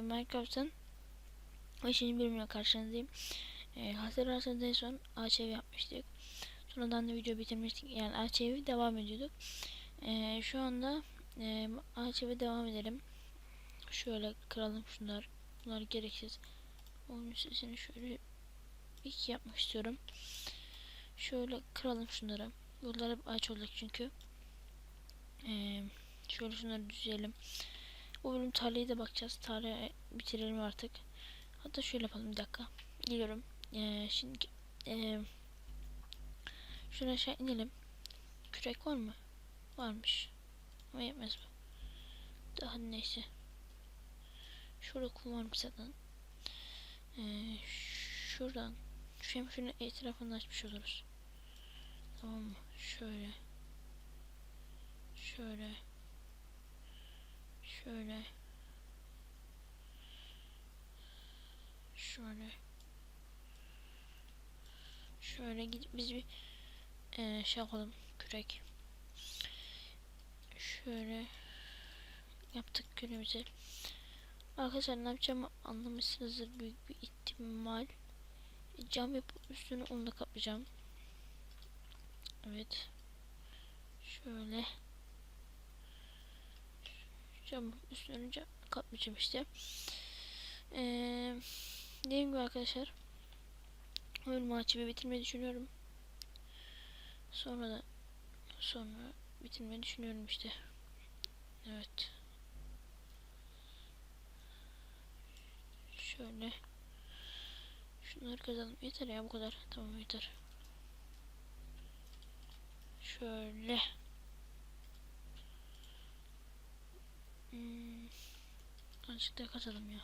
e, Minecraft'ın 5. bölümüyle karşınızdayım. E, hatırlarsanız en son ağaç ev yapmıştık. Sonradan da video bitirmiştik. Yani ağaç evi devam ediyorduk. E, şu anda e, ağaç evi devam edelim. Şöyle kıralım şunlar. Bunlar gereksiz. Onun sesini şöyle iki yapmak istiyorum. Şöyle kıralım şunları. Buralar hep ağaç olacak çünkü. Ee, şöyle şunları düzeyelim. Bu bölüm tarlayı da bakacağız. Tarlayı bitirelim artık. Hatta şöyle yapalım bir dakika. Geliyorum. Ee, şimdi ee, şuna aşağı inelim. Kürek var mı? Varmış. Ama yetmez bu. Daha neyse. Şurada kum varmış zaten. Ee, şuradan. Şu hem şunu etrafını açmış oluruz. Tamam mı? Şöyle. Şöyle. Şöyle. Şöyle. Şöyle gidip biz bir e, şey yapalım. Kürek. Şöyle yaptık günümüze. Arkadaşlar ne yapacağımı anlamışsınızdır büyük bir ihtimal. Cam yapıp üstünü onunla kaplayacağım. Evet. Şöyle. Cam üstünü kaplayacağım işte. Ee, dediğim gibi arkadaşlar. Oyun maçımı bitirmeyi düşünüyorum. Sonra da sonra bitirmeyi düşünüyorum işte. Evet. Şöyle. Şunları kazalım. Yeter ya bu kadar. Tamam yeter. Şöyle. Hmm. Azıcık daha kazalım ya.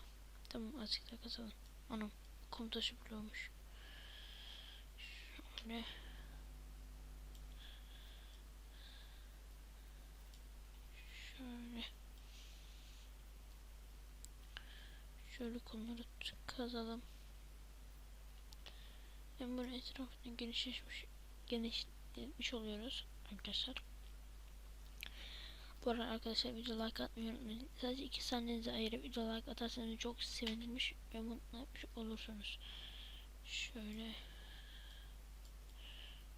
Tamam azıcık daha kazalım. Anam. Kum taşı bloğumuş. Şöyle. Şöyle. Şöyle kumları kazalım. Hem böyle etrafını genişleşmiş, genişletmiş oluyoruz arkadaşlar. Bu arada arkadaşlar video like atmayı unutmayın. Sadece iki saniyenizi ayırıp video like atarsanız çok sevinirmiş ve mutlu olursunuz. Şöyle.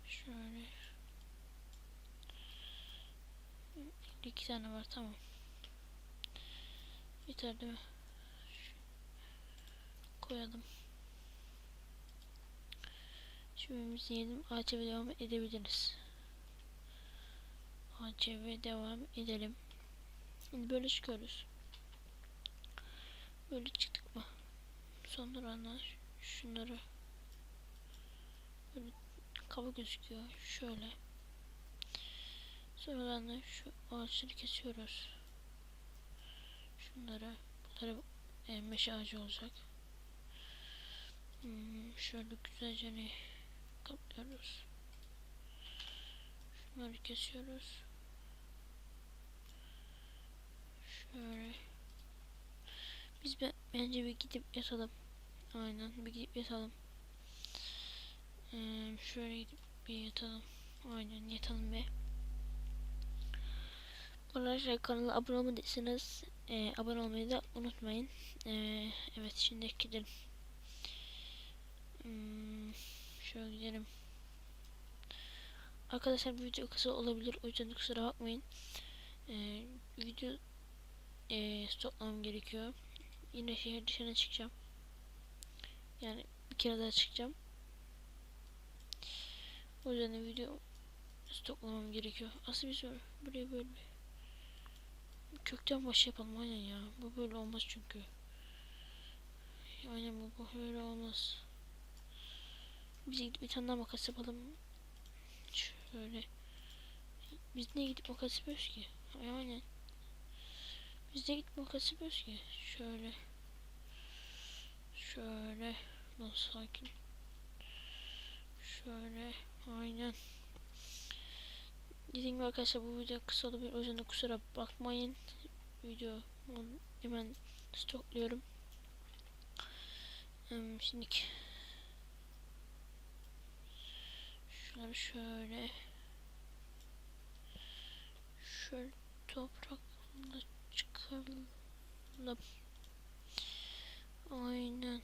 Şöyle. İki tane var tamam. Yeter değil mi? Koyalım. Çöpümüzü yiyelim. Ağaç eve devam edebiliriz. Eve devam edelim. Şimdi böyle çıkıyoruz. Böyle çıktık mı? Son duranlar şunları böyle kaba gözüküyor. Şöyle. Sonradan da şu ağaçları kesiyoruz. Şunları. Bunları e, meşe ağacı olacak. Hmm, şöyle güzelce kaplıyoruz. Şunları kesiyoruz. Biz be, bence bir gidip yatalım. Aynen bir gidip yatalım. Ee, şöyle gidip bir yatalım. Aynen yatalım be. Arkadaşlar kanala abone olmadıysanız e, abone olmayı da unutmayın. E, evet şimdi gidelim. Hmm, şöyle gidelim. Arkadaşlar bu video kısa olabilir. O yüzden kusura bakmayın. Ee, video e, stoplamam gerekiyor. Yine şehir dışına çıkacağım. Yani bir kere daha çıkacağım. O yüzden de video stoklamam gerekiyor. Asıl bir soru. Buraya böyle kökten baş yapalım aynen ya. Bu böyle olmaz çünkü. Aynen bu, bu böyle olmaz. Biz gidip bir tane daha makas yapalım. Şöyle. Biz ne gidip makas yapıyoruz ki? Aynen. Biz de gidip makas yapıyoruz ki. Şöyle. Şöyle. Lan sakin. Şöyle. Aynen. Dediğim gibi arkadaşlar bu video kısa olabilir. O yüzden de kusura bakmayın. Video hemen stokluyorum. Şimdiki Şunları şöyle şöyle toprakla çıkaralım. Aynen.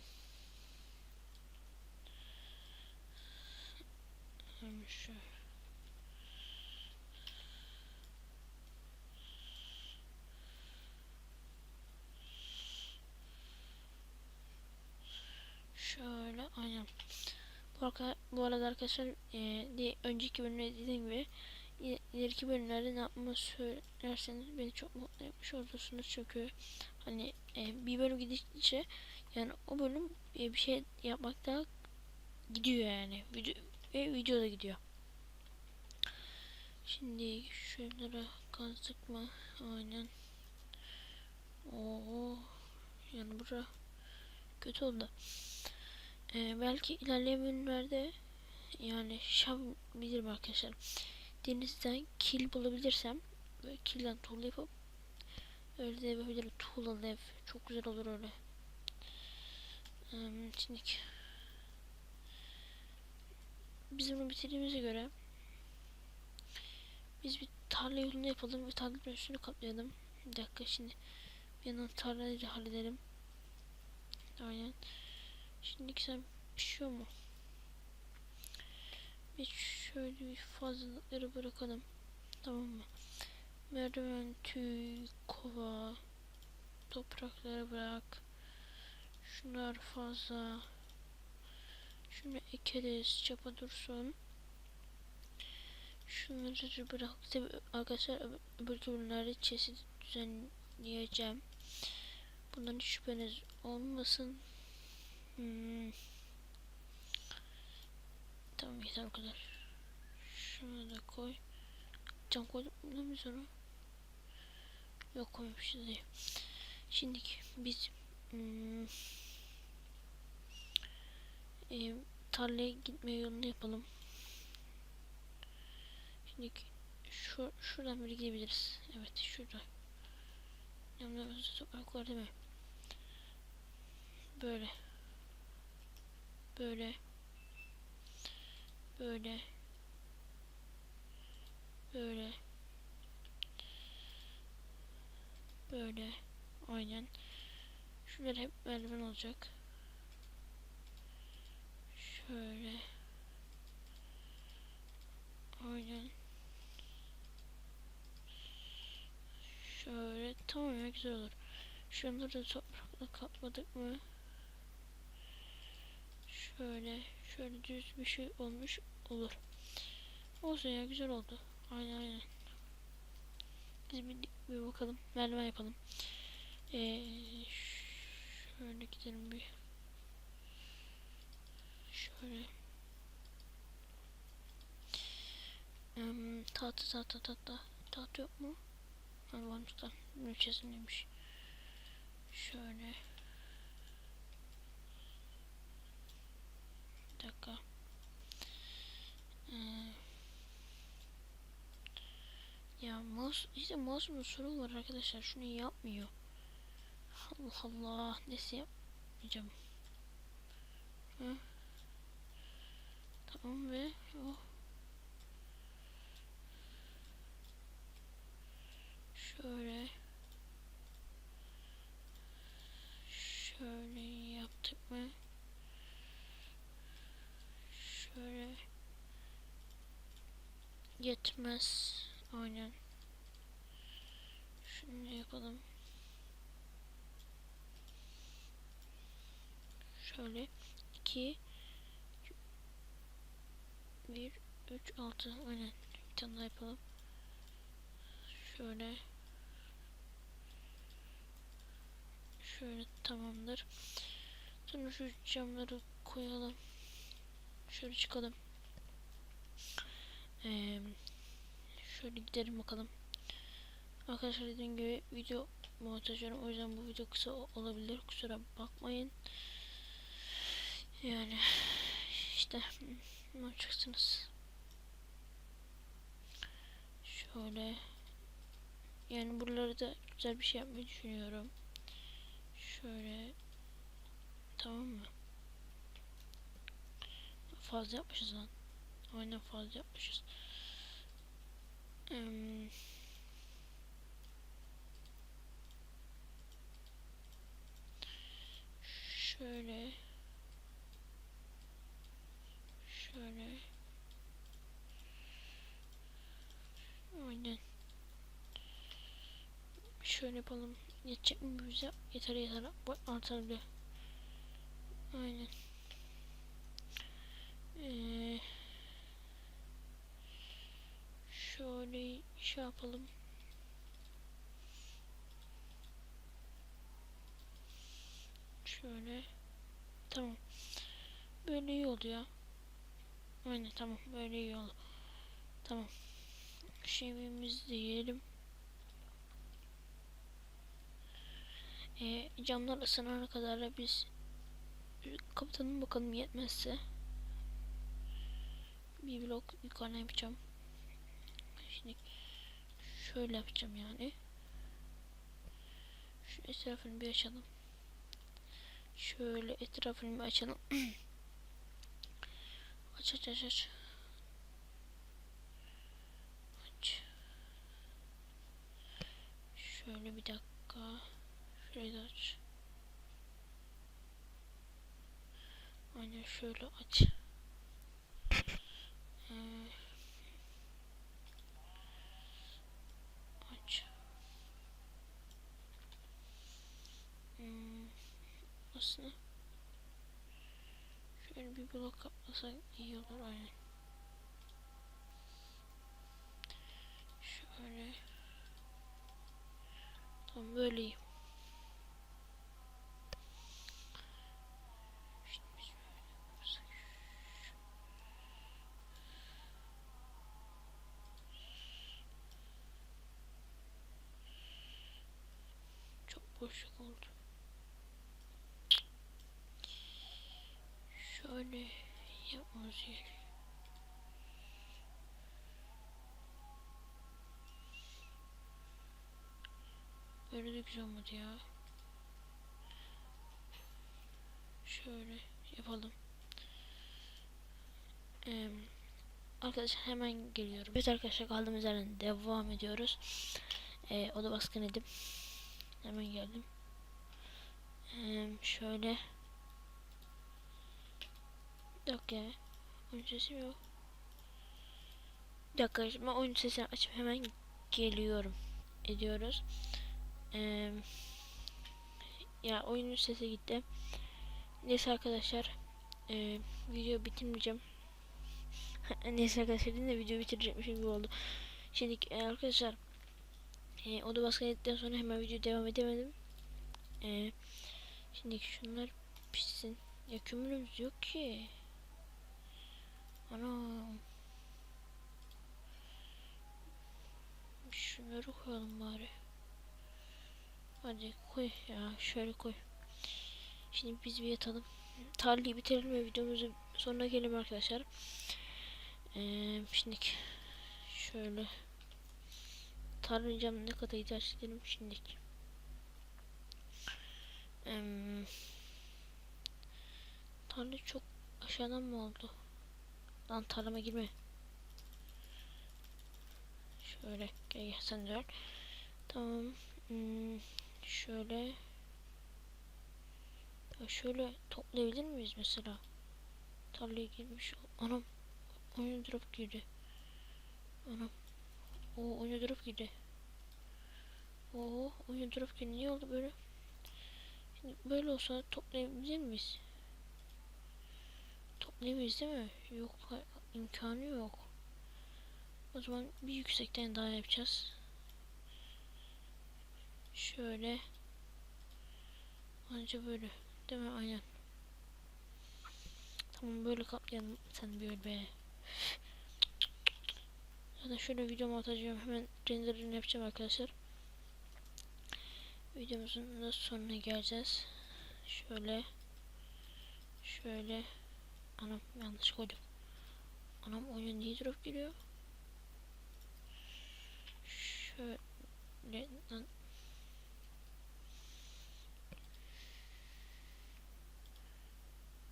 Hem şöyle. Aynen. Bu, arka, bu arada arkadaşlar e, önceki bölümde dediğim gibi ileriki bölümlerde ne yapmamı söylerseniz beni çok mutlu etmiş olursunuz çünkü hani e, bir bölüm gidince yani o bölüm e, bir şey yapmakta gidiyor yani video ve video da gidiyor. Şimdi şunlara kazdık mı? Aynen. Oo. Yani bura kötü oldu. Ee, belki ilerleyen bölümlerde yani şap bilirim arkadaşlar. Denizden kil bulabilirsem ve kilden tuğla yapıp öyle de yapabilirim. Tuğlalı ev. Çok güzel olur öyle. Ee, şimdi biz bunu bitirdiğimize göre biz bir tarla yolunu yapalım ve tarlanın üstünü kaplayalım. Bir dakika şimdi bir yandan tarlayı da halledelim. Aynen. Şimdi sen pişiyor mu? Bir şöyle bir fazlalıkları bırakalım. Tamam mı? Merdiven, tüy, kova, toprakları bırak. Şunlar fazla. Şunu ekeriz, çapa dursun. Şunları bırak. Tabi arkadaşlar öbür, bölümlerde çeşit düzenleyeceğim. Bundan hiç şüpheniz olmasın. Hmm. Tamam yeter o. Şunu da koy. Cam koyduk mu biz onu? Yok koymamışız diye. Şimdi biz hmm, e, tarlaya gitme yolunu yapalım. Şimdi şu, şuradan biri gidebiliriz. Evet şurada. Yanımda toprak var değil mi? Böyle. Böyle. Böyle. Böyle. Böyle. Aynen. Şunlar hep merdiven olacak. Şöyle. Aynen. Şöyle. Tamam ya güzel olur. Şunları toprakla kapladık mı? Şöyle. Şöyle düz bir şey olmuş olur. Olsun ya güzel oldu. Aynen aynen. Biz bir, bir bakalım. Merdiven yapalım. Ee, şöyle gidelim bir. Şöyle. Um, tahta tahta tahta. Tahta yok mu? Ha varmış da. Müçesindeymiş. Şöyle. Bir dakika. Ee, ya mouse işte mouse'un sorun var arkadaşlar. Şunu yapmıyor. Allah Allah. Nesi yapmayacağım. Hı? Tamam ve oh. Şöyle. Şöyle yaptık mı? Şöyle. Yetmez. Aynen. Şunu yapalım. Şöyle. 2 1 3 6 aynen. Bir tane daha yapalım. Şöyle. Şöyle tamamdır. Sonra şu camları koyalım. Şöyle çıkalım. Ee, şöyle gidelim bakalım. Arkadaşlar dediğim gibi video montajıyorum. O yüzden bu video kısa olabilir. Kusura bakmayın. Yani işte ne yapacaksınız? Şöyle yani buraları da güzel bir şey yapmayı düşünüyorum. Şöyle tamam mı? Fazla yapmışız lan. Aynen fazla yapmışız. Hmm. Şöyle. Şöyle. Aynen. Şöyle yapalım. Yetecek mi bize? Yeter yeter. Bak artar bile. Aynen. Ee, şöyle şey yapalım. Şöyle. Tamam. Böyle iyi oldu ya. Aynen tamam. Böyle iyi oldu. Tamam. Şeyimizi de yiyelim. Ee, camlar ısınana kadar da biz kapatalım bakalım yetmezse. Bir blok yukarı yapacağım. Şöyle yapacağım yani. Şu etrafını bir açalım. Şöyle etrafını bir açalım. aç aç aç aç. Aç. Şöyle bir dakika. Şurayı da aç. Aynen şöyle aç. Ee, aç. Hmm, aslında şöyle bir blok kaplasak iyi olur aynen. Şöyle. Tamam böyle iyi. Şimdi biz böyle yapsak. Çok boşluk oldu. Şöyle gerekiyor. Böyle de güzel olmadı ya. Şöyle yapalım. Ee, arkadaşlar hemen geliyorum. Evet arkadaşlar kaldığımız yerden devam ediyoruz. Ee, oda baskın edip hemen geldim. Ee, şöyle ya. Oyun sesim yok. Bir dakika ben oyun sesini açıp hemen geliyorum. Ediyoruz. Ee, ya oyunun sesi gitti. Neyse arkadaşlar. E, video bitirmeyeceğim. Neyse arkadaşlar de video bitirecekmişim gibi oldu. Şimdi e, arkadaşlar e, oda baskın ettikten sonra hemen video devam edemedim. E, şimdi şunlar pişsin. Ya kömürümüz yok ki. Ana. Şunları koyalım bari. Hadi koy ya şöyle koy. Şimdi biz bir yatalım. Tarlayı bitirelim ve videomuzun sonuna gelelim arkadaşlar. Ee, şimdi şöyle tarlayacağım ne kadar ihtiyaç edelim şimdi. Ee, tarla çok aşağıdan mı oldu? Lan tarlama girme. Şöyle gel sen dön. Tamam. Hmm, şöyle ya şöyle toplayabilir miyiz mesela? Tarlaya girmiş. Anam. Oyun drop girdi. Anam. O oyun drop girdi. Oo oyun drop girdi. Niye oldu böyle? Şimdi böyle olsa toplayabilir miyiz? Toplayamayız değil mi? Yok imkanı yok. O zaman bir yüksekten daha yapacağız. Şöyle. Anca böyle. Değil mi? Aynen. Tamam böyle kaplayalım. Sen böyle be. Zaten şöyle videomu atacağım. Hemen renderini yapacağım arkadaşlar. Videomuzun da sonuna geleceğiz. Şöyle. Şöyle. Anam yanlış koydum. Anam oyun niye drop giriyor? Şöyle. Lan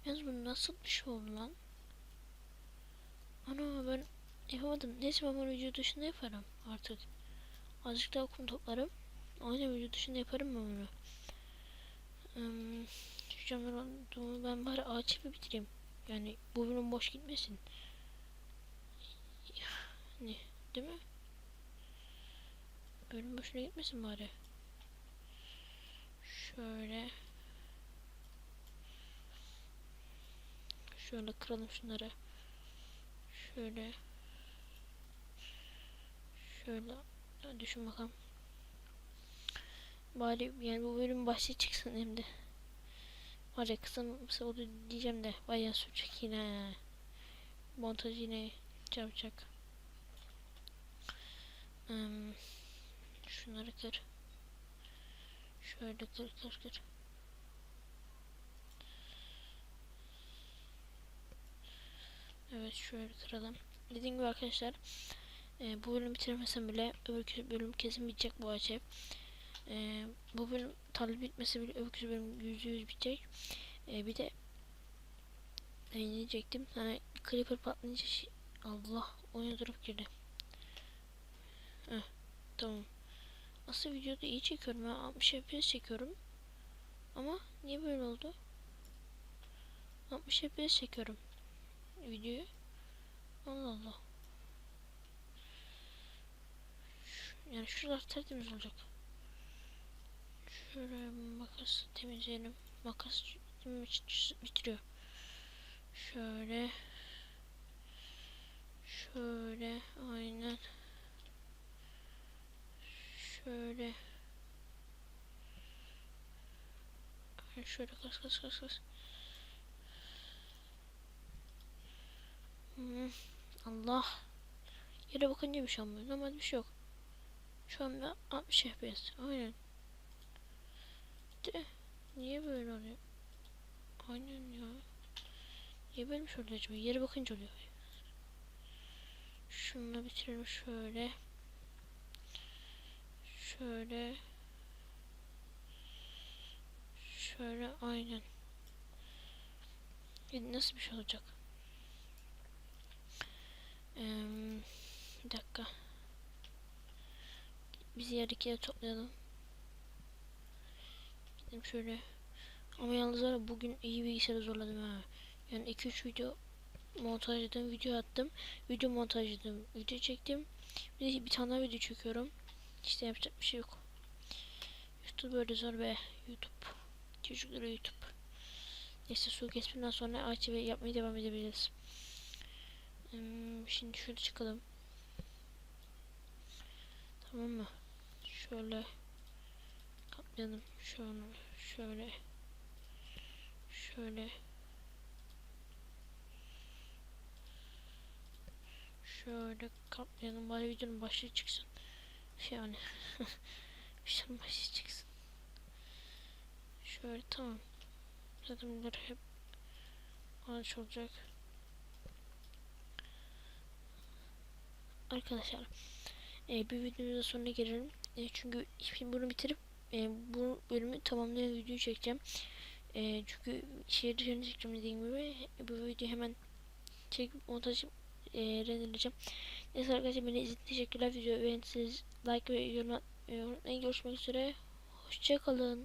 Yalnız bu nasıl bir şey oldu lan? Ana ben yapamadım. Neyse ben bunu video dışında yaparım artık. Azıcık daha kum toplarım. Aynen video dışında yaparım ben bunu. Um, camlar olduğumu ben bari ağaç bitireyim. Yani bu bölüm boş gitmesin. Yani değil mi? Bölüm boşuna gitmesin bari. Şöyle. Şöyle kıralım şunları. Şöyle. Şöyle. Düşün bakalım. Bari yani bu bölüm başlığı çıksın hem de. Var ya kısa kısa oldu diyeceğim de bayağı sürecek yine. Montaj yine yapacak. Hmm, şunları kır. Şöyle kır kır kır. Evet şöyle kıralım. Dediğim gibi arkadaşlar e, bu bölüm bitirmesem bile öbür bölüm kesin bitecek bu ev. E, bu bölüm tarla bitmesi bile öbür bölüm yüzde yüz bitecek. E, bir de e, ne diyecektim? Hani creeper patlayınca şey, Allah oyuna durup girdi. Heh, tamam. Aslında videoda iyi çekiyorum. Ben 60 FPS çekiyorum. Ama niye böyle oldu? 60 FPS çekiyorum videoyu. Allah Allah. Yani şuralar tertemiz olacak. Şöyle makas temizleyelim. Makas bitiriyor. Şöyle. Şöyle aynen. Şöyle. Şöyle kas kas kas kas. Hmm, Allah. Yere bakınca bir şey olmuyor. Normal bir şey yok. Şu anda 60 FPS. Aynen. Niye böyle oluyor? Aynen ya. Niye böyle bir şey oluyor acaba? Yere bakınca oluyor. Şunu bitirelim şöyle. Şöyle. Şöyle aynen. Nasıl bir şey olacak? Ee, bir dakika. Biz yer ikiye toplayalım. Gidelim şöyle. Ama yalnız var bugün iyi bilgisayarı zorladım ha. Yani 2-3 video montajladım, video attım. Video montajladım, video çektim. Bir de bir tane video çekiyorum. İşte yapacak bir şey yok. YouTube böyle zor be. YouTube. Çocuklara YouTube. Neyse su kesmeden sonra ağaç yapmaya devam edebiliriz. Hmm, şimdi şöyle çıkalım. Tamam mı? Şöyle kaplayalım. Şöyle şöyle şöyle şöyle kaplayalım. Bari videonun başlığı çıksın. Yani videonun başlığı çıksın. Şöyle tamam. Zaten bunlar hep ağaç olacak. Arkadaşlar e, bir videomuzda sonuna gelelim. E, çünkü şimdi bunu bitirip e, bu bölümü tamamlayan videoyu çekeceğim. E, çünkü şehir dışarı çekeceğim dediğim gibi bu videoyu hemen çekip montaj e, renderleyeceğim. Neyse arkadaşlar beni izlediğiniz teşekkürler. Video beğendiyseniz like ve yorum atmayı unutmayın. Görüşmek üzere. Hoşçakalın.